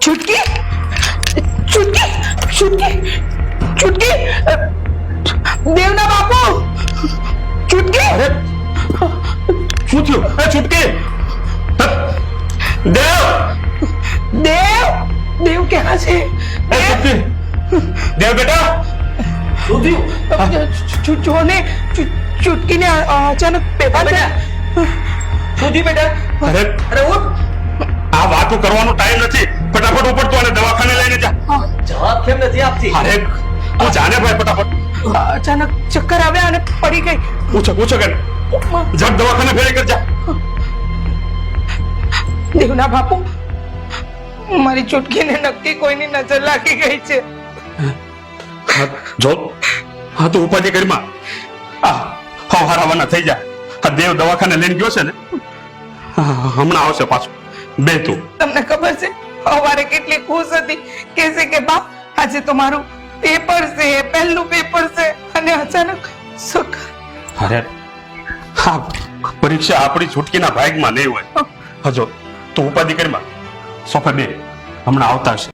છૂટકી છૂટકી છૂટકી છૂટકી દેવના બાપુ છૂટકી અરે શું થયું? છૂટકી દેવ દેવ દેવ ક્યાં છે છૂટકી દેવ બેટા! શું થયું જો ને છૂ- અચાનક બેભાન થયા શું થયું બેટા. અરે અરે ઉઠ. આ વાતો કરવાનો ટાઈમ નથી. ફટાફટ ઉપર તો અને દવાખાને લઈને જા. જવાબ કેમ નથી આપતી? અરે તું જાને ભાઈ ફટાફટ. અચાનક ચક્કર આવ્યા અને પડી ગઈ. પૂછો પૂછો કે જબ દવાખાને ફેરી કર જા. દેવના બાપુ મારી ચૂટકીને નક્કી કોઈની નજર લાગી ગઈ છે. જો હા તો ઉપાધિ કરી માં આ હવા રવાના થઈ જાય આ દેવ દવાખાને લઈને ગયો છે ને? હમણાં આવશે પાછું. બે તું. તમને ખબર છે સવારે કેટલી ખુશ હતી. કે છે કે બાપ આજે તો મારું પેપર છે પહેલું પેપર છે. અને અચાનક સુખ. અરે હા પરીક્ષા આપણી છૂટકીના ભાગમાં નહીં હોય. હજો તો ઉપાધિ કરી સોફે બે હમણાં આવતા હશે.